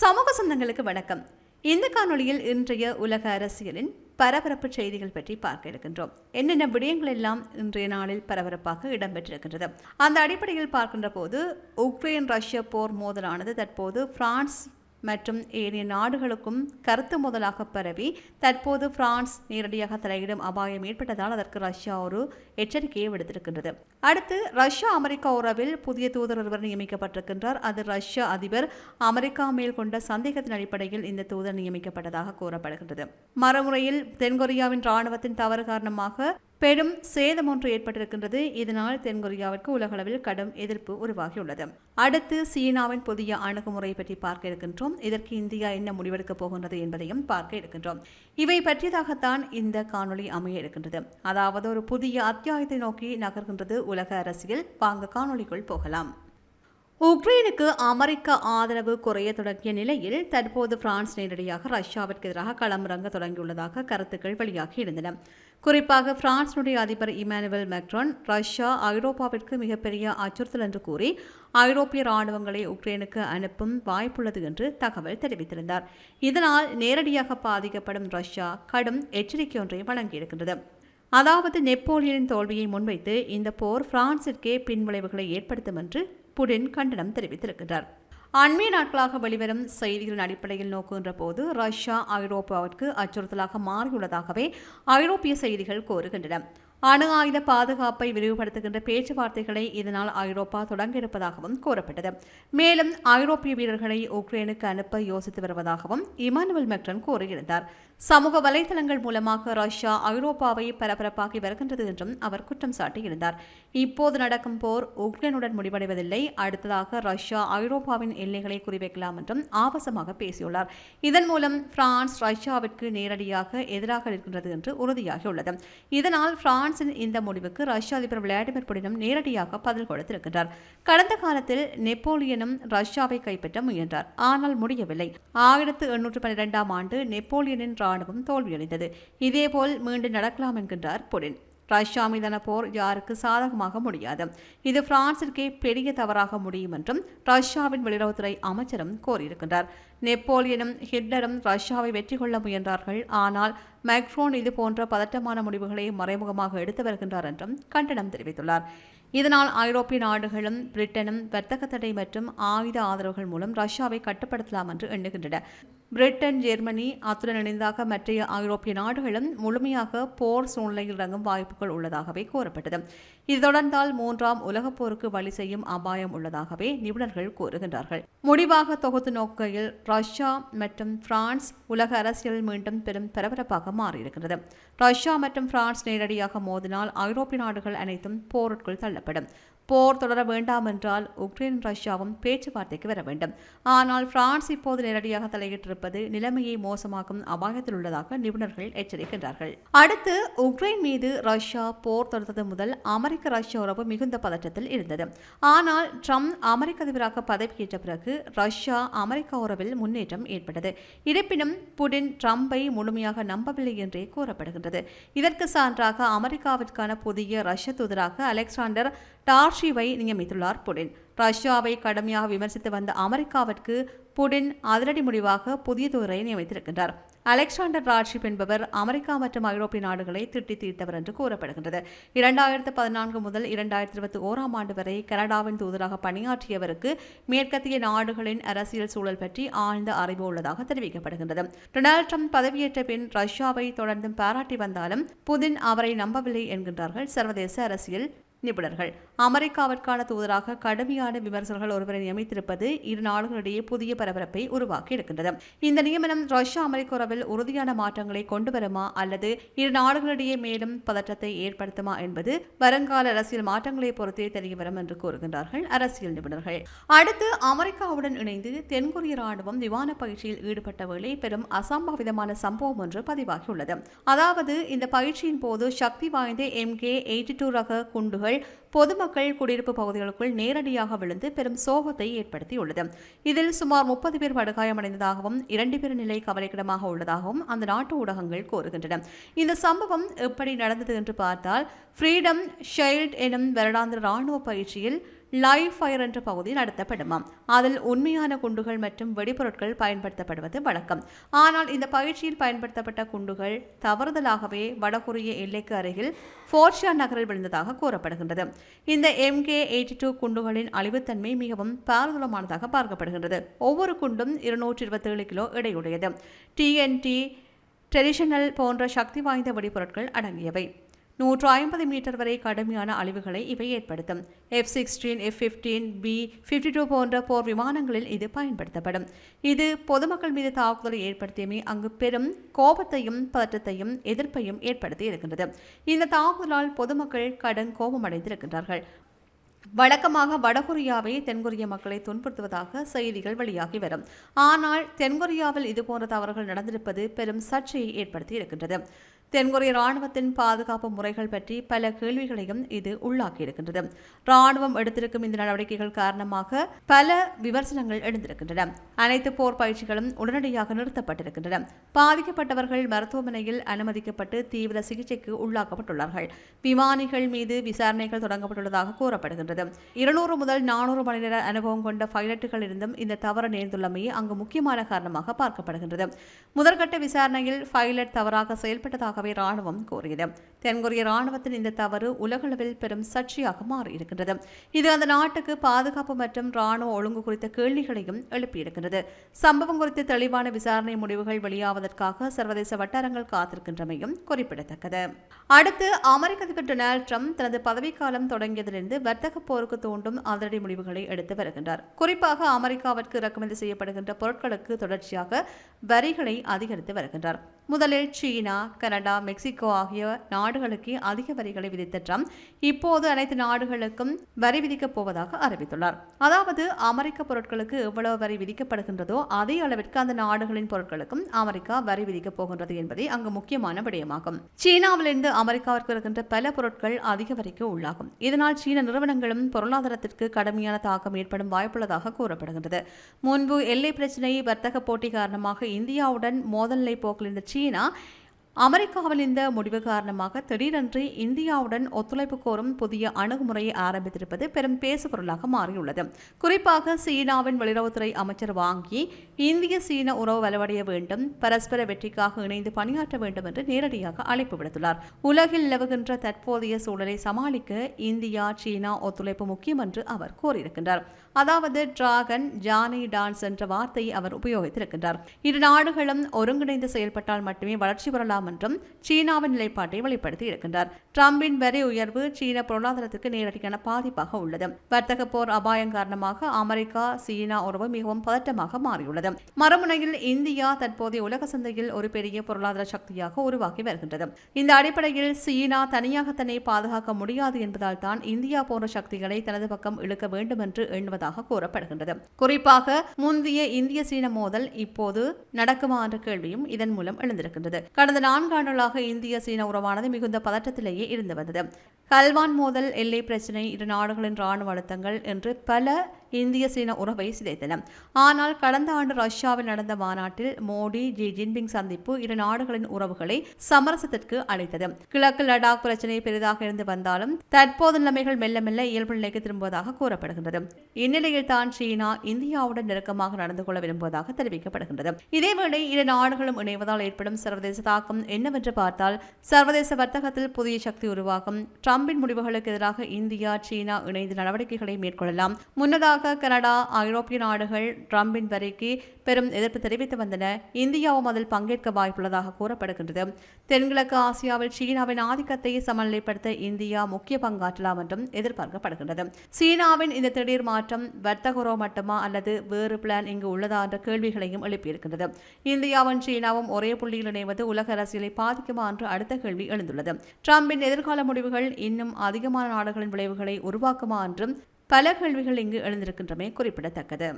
சமூக சொந்தங்களுக்கு வணக்கம். இந்த காணொளியில் இன்றைய உலக அரசியலின் பரபரப்பு செய்திகள் பற்றி பார்க்க இருக்கின்றோம். என்னென்ன விடயங்கள் எல்லாம் இன்றைய நாளில் பரபரப்பாக இடம்பெற்றிருக்கின்றது? அந்த அடிப்படையில் பார்க்கின்ற போது உக்ரைன் ரஷ்ய போர் மோதலானது தற்போது பிரான்ஸ் மற்றும் ஏனைய நாடுகளுக்கும் கருத்து முதலாக பரவி தற்போது பிரான்ஸ் நேரடியாக தலையிடும் அபாயம் ஏற்பட்டதால் அதற்கு ரஷ்யா ஒரு எச்சரிக்கையை விடுத்திருக்கின்றது. அடுத்து ரஷ்யா அமெரிக்கா உறவில் புதிய தூதர் ஒருவர் நியமிக்கப்பட்டிருக்கின்றார். அது ரஷ்ய அதிபர் அமெரிக்கா மேல் கொண்ட சந்தேகத்தின் அடிப்படையில் இந்த தூதர் நியமிக்கப்பட்டதாக கூறப்படுகின்றது. மறுமுறையில் தென்கொரியாவின் ராணுவத்தின் தவறு காரணமாக பெரும் சேதம் ஒன்று ஏற்பட்டிருக்கின்றது. இதனால் தென்கொரியாவிற்கு உலகளவில் கடும் எதிர்ப்பு உருவாகியுள்ளது. அடுத்து சீனாவின் புதிய அணுகுமுறை பற்றி பார்க்க இருக்கின்றோம். இதற்கு இந்தியா என்ன முடிவெடுக்கப் போகின்றது என்பதையும் பார்க்க இருக்கின்றோம். இவை பற்றியதாகத்தான் இந்த காணொளி அமைய இருக்கின்றது. அதாவது ஒரு புதிய அத்தியாயத்தை நோக்கி நகர்கின்றது உலக அரசியல். வாங்க காணொளிக்குள் போகலாம். உக்ரைனுக்கு அமெரிக்க ஆதரவு குறைய தொடங்கிய நிலையில் தற்போது பிரான்ஸ் நேரடியாக ரஷ்யாவிற்கு எதிராக களமிறங்க தொடங்கியுள்ளதாக கருத்துக்கள் வெளியாகி இருந்தன. குறிப்பாக பிரான்சினுடைய அதிபர் இமானுவேல் மெக்ரான் ரஷ்யா ஐரோப்பாவிற்கு மிகப்பெரிய அச்சுறுத்தல் என்று கூறி ஐரோப்பிய ராணுவங்களை உக்ரைனுக்கு அனுப்பும் வாய்ப்புள்ளது என்று தகவல் தெரிவித்திருந்தார். இதனால் நேரடியாக பாதிக்கப்படும் ரஷ்யா கடும் எச்சரிக்கை ஒன்றை வழங்கியிருக்கின்றது. அதாவது நெப்போலியனின் தோல்வியை முன்வைத்து இந்த போர் பிரான்சிற்கே பின்விளைவுகளை ஏற்படுத்தும் என்று புடின் கண்டனம் தெரிவித்திருக்கிறார் அண்மைய நாட்களாக வெளிவரும் செய்திகளின் அடிப்படையில் நோக்குகின்ற போது ரஷ்யா ஐரோப்பாவிற்கு அச்சுறுத்தலாக மாறியுள்ளதாகவே ஐரோப்பிய செய்திகள் கோருகின்றன அணு ஆயுத பாதுகாப்பை விரிவுபடுத்துகின்ற பேச்சுவார்த்தைகளை இதனால் ஐரோப்பா தொடங்க இருப்பதாகவும் கூறப்பட்டது. மேலும் ஐரோப்பிய வீரர்களை உக்ரைனுக்கு அனுப்ப யோசித்து வருவதாகவும் இமானுவல் மெக்ரன் கூறியிருந்தார். சமூக வலைதளங்கள் மூலமாக ரஷ்யா ஐரோப்பாவை பரபரப்பாக்கி வருகின்றது என்றும் அவர் குற்றம் சாட்டியிருந்தார். இப்போது நடக்கும் போர் உக்ரைனுடன் முடிவடைவதில்லை. அடுத்ததாக ரஷ்யா ஐரோப்பாவின் எல்லைகளை குறிவைக்கலாம் என்றும் ஆபாசமாக பேசியுள்ளார். இதன் மூலம் பிரான்ஸ் ரஷ்யாவிற்கு நேரடியாக எதிராக இருக்கின்றது என்று உறுதியாகியுள்ளது. இதனால் பிரான்ஸ் பிரான்சின் இந்த முடிவுக்கு ரஷ்ய அதிபர் விளாடிமிர் புடினும் நேரடியாக பதில் கொடுத்திருக்கின்றார். கடந்த காலத்தில் நெப்போலியனும் ரஷ்யாவை கைப்பற்ற முயன்றார். ஆனால் முடியவில்லை. ஆயிரத்து எண்ணூற்று பன்னிரெண்டாம் ஆண்டு நெப்போலியனின் ராணுவம் தோல்வியடைந்தது. இதேபோல் மீண்டும் நடக்கலாம் என்கின்றார் புடின். ரஷ்யா மீதான போர் யாருக்கு சாதகமாக முடியாது. இது பிரான்சிற்கே பெரிய தவறாக முடியும் என்றும் ரஷ்யாவின் வெளியுறவுத்துறை அமைச்சரும் கோரியிருக்கின்றார். நெப்போலியனும் ஹிட்லரும் ரஷ்யாவை வெற்றி கொள்ள முயன்றார்கள். ஆனால் மேக்ரோன் இது போன்ற பதட்டமான முடிவுகளை மறைமுகமாக எடுத்து வருகின்றார் என்றும் கண்டனம் தெரிவித்துள்ளார். இதனால் ஐரோப்பிய நாடுகளும் பிரிட்டனும் வர்த்தக தடை மற்றும் ஆயுத ஆதரவுகள் மூலம் ரஷ்யாவை கட்டுப்படுத்தலாம் என்று எண்ணுகின்றன. பிரிட்டன் ஜெர்மனி அத்துடன் இணைந்தாக மற்றைய ஐரோப்பிய நாடுகளும் முழுமையாக போர் சூழ்நிலையில் இறங்கும் வாய்ப்புகள் உள்ளதாகவே கூறப்பட்டது. இது தொடர்ந்தால் மூன்றாம் உலகப் போருக்கு வழி செய்யும் அபாயம் உள்ளதாகவே நிபுணர்கள் கூறுகின்றார்கள். முடிவாக தொகுத்து நோக்கையில் ரஷ்யா மற்றும் பிரான்ஸ் உலக அரசியல் மீண்டும் பெரும் பரபரப்பாக மாறியிருக்கிறது. ரஷ்யா மற்றும் பிரான்ஸ் நேரடியாக மோதினால் ஐரோப்பிய நாடுகள் அனைத்தும் போருக்குள் தள்ளப்படும். போர் தொடர வேண்டாம் என்றால் உக்ரைன் ரஷ்யாவும் பேச்சுவார்த்தைக்கு வர வேண்டும். ஆனால் பிரான்ஸ் இப்போது நேரடியாக தலையிட்டிருப்பது நிலைமையை மோசமாக்கும் அபாயத்தில் உள்ளதாக நிபுணர்கள் எச்சரிக்கின்றார்கள். அடுத்து உக்ரைன் மீது ரஷ்யா போர் தொடர்ந்தது முதல் அமெரிக்க ரஷ்ய உறவு மிகுந்த பதற்றத்தில் இருந்தது. ஆனால் ட்ரம்ப் அமெரிக்க அதிபராக பதவியேற்ற பிறகு ரஷ்யா அமெரிக்கா உறவில் முன்னேற்றம் ஏற்பட்டது. இருப்பினும் புடின் ட்ரம்பை முழுமையாக நம்பவில்லை என்றே கூறப்படுகின்றது. இதற்கு சான்றாக அமெரிக்காவிற்கான புதிய ரஷ்ய தூதராக அலெக்சாண்டர் டார்ஷ் ஆட்சியை நியமித்துள்ளார் புடின். ரஷ்யாவை கடுமையாக விமர்சித்து வந்த அமெரிக்காவிற்கு புடின் அதிரடி முடிவாக புதிய தூதரை நியமித்திருக்கின்றார். அலெக்சாண்டர் ராட்ஷிப் என்பவர் அமெரிக்கா மற்றும் ஐரோப்பிய நாடுகளை திட்டி தீர்த்தவர் என்று கூறப்படுகின்றது. இரண்டாயிரத்து பதினான்கு முதல் இரண்டாயிரத்தி இருபத்தி ஓராம் ஆண்டு வரை கனடாவின் தூதராக பணியாற்றியவருக்கு மேற்கத்திய நாடுகளின் அரசியல் சூழல் பற்றி ஆழ்ந்த அறிவு உள்ளதாக தெரிவிக்கப்படுகின்றது. டொனால்ட் ட்ரம்ப் பதவியேற்ற பின் ரஷ்யாவை தொடர்ந்தும் பாராட்டி வந்தாலும் புதின் அவரை நம்பவில்லை என்கின்றார்கள் சர்வதேச அரசியல் நிபுணர்கள். அமெரிக்காவிற்கான தூதராக கடுமையான விமர்சகர்கள் ஒருவரை நியமித்திருப்பது இரு நாடுகளிடையே புதிய பரபரப்பை உருவாக்கி இருக்கின்றது இந்த நியமனம் ரஷ்யா அமெரிக்க உறவில் உறுதியான மாற்றங்களை கொண்டு வருமா அல்லது இரு நாடுகளிடையே மேலும் பதற்றத்தை ஏற்படுத்துமா என்பது வருங்கால அரசியல் மாற்றங்களை பொறுத்தே தெரியவரும் என்று கூறுகின்றார்கள் அரசியல் நிபுணர்கள். அடுத்து அமெரிக்காவுடன் இணைந்து தென்கொரிய ராணுவம் விமான பயிற்சியில் ஈடுபட்ட வேளை பெரும் அசம்பாவிதமான சம்பவம் ஒன்று பதிவாகியுள்ளது. அதாவது இந்த பயிற்சியின் போது சக்தி வாய்ந்த எம் கே எயிட்டி டூ ரக குண்டுகள் பொதுமக்கள் குடியிருப்பு பகுதிகளுக்குள் நேரடியாக விழுந்து பெரும் சோகத்தை ஏற்படுத்தியுள்ளது. இதில் சுமார் முப்பது பேர் படுகாயமடைந்ததாகவும் இரண்டு பேர் நிலை கவலைக்கிடமாக உள்ளதாகவும் அந்த நாட்டு ஊடகங்கள் கூறுகின்றன. இந்த சம்பவம் எப்படி நடந்தது என்று பார்த்தால் ஃப்ரீடம் ஷைல்ட் எனும் வருடாந்திர ராணுவ பயிற்சியில் லைவ் ஃபயர் என்ற பகுதி நடத்தப்படுமாம். அதில் உண்மையான குண்டுகள் மற்றும் வெடிபொருட்கள் பயன்படுத்தப்படுவது வழக்கம். ஆனால் இந்த பயிற்சியில் பயன்படுத்தப்பட்ட குண்டுகள் தவறுதலாகவே வடகொரிய எல்லைக்கு அருகில் ஃபோர்ஷியா நகரில் விழுந்ததாக கூறப்படுகின்றது. இந்த எம்கே எயிட்டி டூ குண்டுகளின் அழிவுத்தன்மை மிகவும் பாரதூரமானதாக பார்க்கப்படுகின்றது. ஒவ்வொரு குண்டும் இருநூற்றி இருபத்தேழு கிலோ எடையுடையது. டிஎன்டி ட்ரெடிஷனல் போன்ற சக்தி வாய்ந்த வெடிபொருட்கள் அடங்கியவை. நூற்று ஐம்பது மீட்டர் வரை கடுமையான அழிவுகளை இவை ஏற்படுத்தும். F sixteen F fifteen B fifty two போன்ற போர் விமானங்களில் இது பயன்படுத்தப்படும். இது பொதுமக்கள் மீது தாக்குதலை ஏற்படுத்தியமே அங்கு பெரும் கோபத்தையும் பதற்றத்தையும் எதிர்ப்பையும் ஏற்படுத்தி இருக்கின்றது. இந்த தாக்குதலால் பொதுமக்கள் கடும் கோபமடைந்திருக்கின்றார்கள். வழக்கமாக வடகொரியாவை தென்கொரிய மக்களை துன்புறுத்துவதாக செய்திகள் வெளியாகி வரும். ஆனால் தென்கொரியாவில் இதுபோன்ற தவறுகள் நடந்திருப்பது பெரும் சர்ச்சையை ஏற்படுத்தி இருக்கின்றது. தென்கொரிய ராணுவத்தின் பாதுகாப்பு முறைகள் பற்றி பல கேள்விகளையும் இது உள்ளாக்கியிருக்கின்றது. ராணுவம் எடுத்திருக்கும் இந்த நடவடிக்கைகள் காரணமாக பல விமர்சனங்கள் எழுந்திருக்கின்றன. அனைத்து போர் பயிற்சிகளும் உடனடியாக நிறுத்தப்பட்டிருக்கின்றன. பாதிக்கப்பட்டவர்கள் மருத்துவமனையில் அனுமதிக்கப்பட்டு தீவிர சிகிச்சைக்கு உள்ளாக்கப்பட்டுள்ளார்கள். விமானிகள் மீது விசாரணைகள் தொடங்கப்பட்டுள்ளதாக கூறப்படுகின்றது. இருநூறு முதல் நானூறு மணி நேர அனுபவம் கொண்ட பைலட்டுகள் இருந்தும் இந்த தவறு நேர்ந்துள்ளமையே அங்கு முக்கியமான காரணமாக பார்க்கப்படுகின்றது. முதற்கட்ட விசாரணையில் பைலட் தவறாக செயல்பட்டதாக இருப்பதாகவே ராணுவம் கூறியது. தென்கொரிய ராணுவத்தின் இந்த தவறு உலகளவில் பெரும் சர்ச்சையாக மாறியிருக்கின்றது. இது அந்த நாட்டுக்கு பாதுகாப்பு மற்றும் ராணுவ ஒழுங்கு குறித்த கேள்விகளையும் எழுப்பியிருக்கின்றது. சம்பவம் குறித்த தெளிவான விசாரணை முடிவுகள் வெளியாவதற்காக சர்வதேச வட்டாரங்கள் காத்திருக்கின்றமையும் குறிப்பிடத்தக்கது. அடுத்து அமெரிக்க அதிபர் டொனால்டு ட்ரம்ப் தனது பதவிக்காலம் தொடங்கியதிலிருந்து வர்த்தக போருக்கு தூண்டும் அதிரடி முடிவுகளை எடுத்து வருகின்றார். குறிப்பாக அமெரிக்காவிற்கு இறக்குமதி செய்யப்படுகின்ற பொருட்களுக்கு தொடர்ச்சியாக வரிகளை அதிகரித்து வருகின்றார். முதலில் சீனா கனடா மெக்சிகோ ஆகிய நாடுகளுக்கு அதிக வரிகளை விதித்த ட்ரம்ப் இப்போது அனைத்து நாடுகளுக்கும் வரி விதிக்கப் போவதாக அறிவித்துள்ளார். அதாவது அமெரிக்க பொருட்களுக்கு எவ்வளவு வரி விதிக்கப்படுகின்றதோ அதே அளவிற்கு அந்த நாடுகளின் பொருட்களுக்கும் அமெரிக்கா வரி விதிக்கப் போகின்றது என்பதே அங்கு முக்கியமான விடயமாகும். சீனாவிலிருந்து அமெரிக்காவிற்கு இருக்கின்ற பல பொருட்கள் அதிக வரிக்கு உள்ளாகும். இதனால் சீன நிறுவனங்களும் பொருளாதாரத்திற்கு கடுமையான தாக்கம் ஏற்படும் வாய்ப்புள்ளதாக கூறப்படுகின்றது. முன்பு எல்லை பிரச்சினை வர்த்தக போட்டி காரணமாக இந்தியாவுடன் மோதல் நிலை போக்கில் இருந்த சீனா அமெரிக்காவில் இந்த முடிவு காரணமாக திடீரென்று இந்தியாவுடன் ஒத்துழைப்பு கோரும் புதிய அணுகுமுறையை ஆரம்பித்திருப்பது பெரும் பேசுபொருளாக மாறியுள்ளது. குறிப்பாக சீனாவின் வெளியுறவுத்துறை அமைச்சர் வாங்கி இந்திய சீன உறவு வலுவடைய வேண்டும் பரஸ்பர வெற்றிக்காக இணைந்து பணியாற்ற வேண்டும் என்று நேரடியாக அழைப்பு விடுத்துள்ளார். உலகில் நிலவுகின்ற தற்போதைய சூழலை சமாளிக்க இந்தியா சீனா ஒத்துழைப்பு முக்கியம் என்று அவர் கூறியிருக்கின்றார். அதாவது டிராகன் ஜானி டான்ஸ் என்ற வார்த்தையை அவர் உபயோகித்திருக்கின்றார். இரு நாடுகளும் ஒருங்கிணைந்து செயல்பட்டால் மட்டுமே வளர்ச்சி பெறலாம் என்றும் சீனாவின் நிலைப்பாட்டை வெளிப்படுத்தி இருக்கின்றார். டிரம்பின் வரி உயர்வு சீன பொருளாதாரத்திற்கு நேரடியான பாதிப்பாக உள்ளது. வர்த்தக போர் அபாயம் காரணமாக அமெரிக்கா சீனா உறவு மிகவும் பதட்டமாக மாறியுள்ளது. மறுமுனையில் இந்தியா தற்போதைய உலக சந்தையில் ஒரு பெரிய பொருளாதார சக்தியாக உருவாகி வருகின்றது. இந்த அடிப்படையில் சீனா தனியாக தன்னை பாதுகாக்க முடியாது என்பதால் தான் இந்தியா போன்ற சக்திகளை தனது பக்கம் இழுக்க வேண்டும் என்று எண்ணுவதாக கூறப்படுகின்றது. குறிப்பாக முந்தைய இந்திய சீன மோதல் இப்போது நடக்குமா என்ற கேள்வியும் இதன் மூலம் எழுந்திருக்கின்றது. கடந்த நான்காண்டுகளாக இந்திய சீன உறவானது மிகுந்த பதற்றத்திலேயே இருந்து வந்தது. கல்வான் மோதல் எல்லை பிரச்சினை இரு நாடுகளின் இராணுவ அழுத்தங்கள் என்று பல இந்திய சீன உறவை சிதைத்தன. ஆனால் கடந்த ஆண்டு ரஷ்யாவில் நடந்த மாநாட்டில் மோடி ஜி ஜின்பிங் சந்திப்பு இரு நாடுகளின் உறவுகளை சமரசத்திற்கு அளித்தது கிழக்கு லடாக் பிரச்சினை பெரிதாக இருந்து வந்தாலும் தற்போது நிலைமைகள் மெல்ல மெல்ல இயல்பு நிலைக்கு திரும்புவதாக கூறப்படுகின்றது. இந்நிலையில் தான் சீனா இந்தியாவுடன் நெருக்கமாக நடந்து கொள்ள விரும்புவதாக தெரிவிக்கப்படுகின்றது. இதேவேளை இரு நாடுகளும் இணைவதால் ஏற்படும் சர்வதேச தாக்கம் என்னவென்று பார்த்தால் சர்வதேச வர்த்தகத்தில் புதிய சக்தி உருவாகும் ட்ரம்ப் ட்ரம்பின் முடிவுகளுக்கு எதிராக இந்தியா சீனா இணைந்து நடவடிக்கைகளை மேற்கொள்ளலாம். முன்னதாக கனடா ஐரோப்பிய நாடுகள் ட்ரம்பின் வரிக்கு பெரும் எதிர்ப்பு தெரிவித்து வந்தன. இந்தியாவும் அதில் பங்கேற்க வாய்ப்புள்ளதாக கூறப்படுகின்றது. தென்கிழக்கு ஆசியாவில் சீனாவின் ஆதிக்கத்தை சமநிலைப்படுத்த இந்தியா முக்கிய பங்காற்றலாம் என்றும் எதிர்பார்க்கப்படுகின்றது. சீனாவின் இந்த திடீர் மாற்றம் வர்த்தகரோ மட்டுமா அல்லது வேறு பிளான் இங்கு உள்ளதா என்ற கேள்விகளையும் எழுப்பியிருக்கின்றது. இந்தியாவும் சீனாவும் ஒரே புள்ளியில் இணைவது உலக அரசியலை பாதிக்குமா என்று அடுத்த கேள்வி எழுந்துள்ளது. ட்ரம்பின் எதிர்கால முடிவுகள் இன்னும் அதிகமான நாடுகளின் விளைவுகளை உருவாக்குமா என்றும் பல கேள்விகள் இங்கு எழுந்திருக்கின்றமை குறிப்பிடத்தக்கது.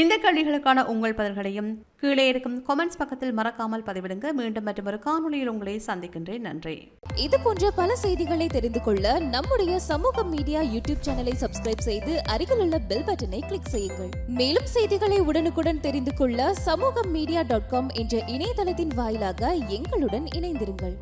இந்த கேள்விகளுக்கான உங்கள் பதில்களையும் கீழே இருக்கும் கமெண்ட்ஸ் பக்கத்தில் மறக்காமல் பதிவிடுங்க. மீண்டும் மற்றும் ஒரு காணொலியில் உங்களை சந்திக்கின்றேன். நன்றி. இது போன்ற பல செய்திகளை தெரிந்து கொள்ள நம்முடைய சமூக மீடியா யூடியூப் சேனலை சப்ஸ்கிரைப் செய்து அருகில் உள்ள பெல் பட்டனை கிளிக் செய்யுங்கள். மேலும் செய்திகளை உடனுக்குடன் தெரிந்து கொள்ள சமூக மீடியா டாட் காம் என்ற இணையதளத்தின் வாயிலாக எங்களுடன் இணைந்திருங்கள்.